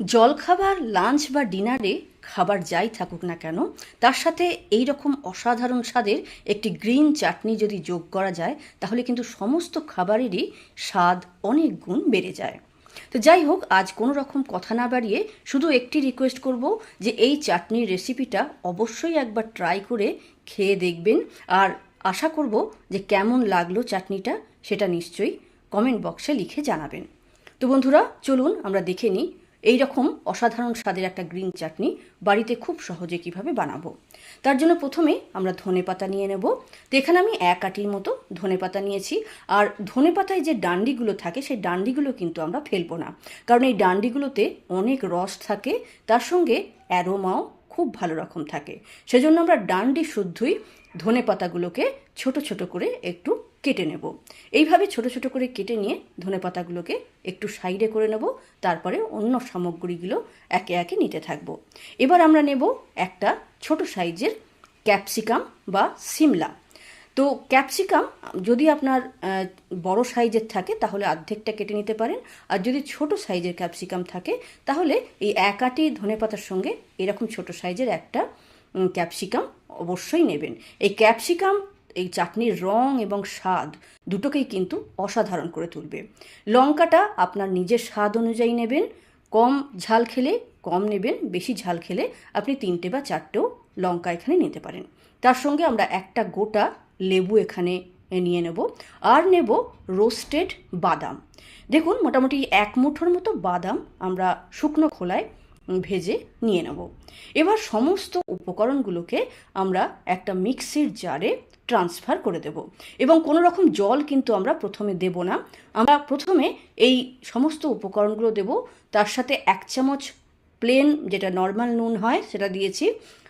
জলখাবার, লাঞ্চ বা ডিনারে খাবার যাই থাকুক না কেন, তার সাথে এই রকম অসাধারণ স্বাদের একটি গ্রিন চাটনি যদি যোগ করা যায়, তাহলে কিন্তু সমস্ত খাবারেরই স্বাদ অনেক গুণ বেড়ে যায়। তো যাই হোক, আজ কোনো রকম কথা না বাড়িয়ে শুধু একটি রিকোয়েস্ট করব যে এই চাটনির রেসিপিটা অবশ্যই একবার ট্রাই করে খেয়ে দেখবেন আর আশা করব যে কেমন লাগল চাটনিটা সেটা নিশ্চয়ই কমেন্ট বক্সে লিখে জানাবেন। তো বন্ধুরা, চলুন আমরা দেখে নিই এই রকম অসাধারণ স্বাদের একটা গ্রিন চাটনি বাড়িতে খুব সহজে কীভাবে বানাবো? তার জন্য প্রথমে আমরা ধনে পাতা নিয়ে নেব। তো এখানে আমি এক আটির মতো ধনে পাতা নিয়েছি। আর ধনে পাতায় যে ডান্ডিগুলো থাকে, সেই ডান্ডিগুলো কিন্তু আমরা ফেলব না। কারণ এই ডান্ডিগুলোতে অনেক রস থাকে, তার সঙ্গে অ্যারোমাও খুব ভালো রকম থাকে। সেজন্য আমরা ডান্ডি শুদ্ধই ধনে পাতাগুলোকে ছোট ছোট করে একটু কেটে নেব। এইভাবে ছোট ছোট করে কেটে নিয়ে ধনে পাতাগুলোকে একটু সাইডে করে নেব, তারপরে অন্য সামগ্রীগুলো একে একে নিতে থাকব। এবার আমরা নেব একটা ছোট সাইজের ক্যাপসিকাম বা সিমলা। তো ক্যাপসিকাম যদি আপনার বড় সাইজের থাকে তাহলে অর্ধেকটা কেটে নিতে পারেন। আর যদি ছোট সাইজের ক্যাপসিকাম থাকে তাহলে এই এক আটি ধনে পাতার সঙ্গে এরকম ছোট সাইজের একটা ক্যাপসিকাম অবশ্যই নেবেন। এই ক্যাপসিকাম এই চাটনির রং এবং স্বাদ দুটোকেই কিন্তু অসাধারণ করে তুলবে। লঙ্কাটা আপনার নিজের স্বাদ অনুযায়ী নেবেন, কম ঝাল খেলে কম নেবেন, বেশি ঝাল খেলে আপনি তিনটে বা চারটেও লঙ্কা এখানে নিতে পারেন। তার সঙ্গে আমরা একটা গোটা লেবু এখানে নিয়ে নেব আর নেব রোস্টেড বাদাম। দেখুন, মোটামুটি এক মুঠোর মতো বাদাম আমরা শুকনো খোলায় ভেজে নিয়ে নেব। এবার সমস্ত উপকরণগুলোকে আমরা একটা মিক্সির জারে ট্রান্সফার করে দেব। এবং কোনো রকম জল কিন্তু আমরা প্রথমে দেব না। আমরা প্রথমে এই সমস্ত উপকরণগুলো দেব। তার সাথে এক চামচ প্লেন যেটা নর্মাল নুন হয় সেটা দিয়েছি।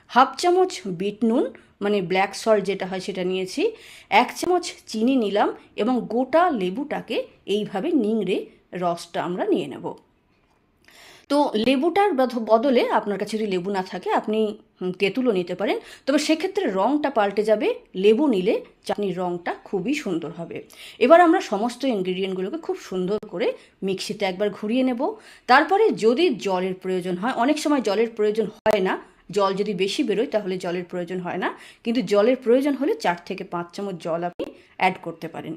হাফ চামচ বিট নুন মানে ব্ল্যাক সল্ট যেটা হয় সেটা নিয়েছি। এক চামচ চিনি নিলাম এবং গোটা লেবুটাকে এইভাবে নিংড়ে রসটা আমরা নিয়ে নেব। তো লেবুটার বদলে আপনার কাছে যদি লেবু না থাকে, আপনি তেঁতুলও নিতে পারেন। তবে সেক্ষেত্রে রঙটা পাল্টে যাবে, লেবু নিলে চাটনির রঙটা খুবই সুন্দর হবে। এবার আমরা সমস্ত ইনগ্রিডিয়েন্টগুলোকে খুব সুন্দর করে মিক্সিতে একবার ঘুরিয়ে নেব। তারপরে যদি জলের প্রয়োজন হয়, অনেক সময় জলের প্রয়োজন হয় না। জল যদি বেশি বেরোয়, তাহলে জলের প্রয়োজন হয় না। কিন্তু জলের প্রয়োজন হলে চার থেকে পাঁচ চামচ জল আপনি অ্যাড করতে পারেন।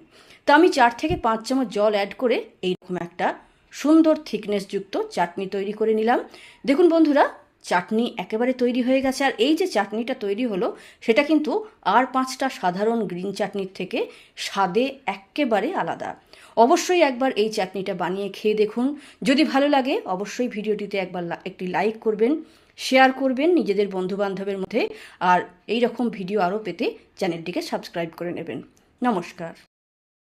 তো আমি চার থেকে পাঁচ চামচ জল অ্যাড করে এইরকম একটা সুন্দর থিকনেসযুক্ত চাটনি তৈরি করে নিলাম। দেখুন বন্ধুরা, চাটনি একেবারে তৈরি হয়ে গেছে। আর এই যে চাটনিটা তৈরি হলো, সেটা কিন্তু আর পাঁচটা সাধারণ গ্রিন চাটনির থেকে স্বাদে একেবারে আলাদা। অবশ্যই একবার এই চাটনিটা বানিয়ে খেয়ে দেখুন। যদি ভালো লাগে, অবশ্যই ভিডিওটিতে একবার একটি লাইক করবেন, শেয়ার করবেন নিজেদের বন্ধুবান্ধবের মধ্যে। আর এই রকম ভিডিও আরও পেতে চ্যানেলটিকে সাবস্ক্রাইব করে নেবেন। নমস্কার।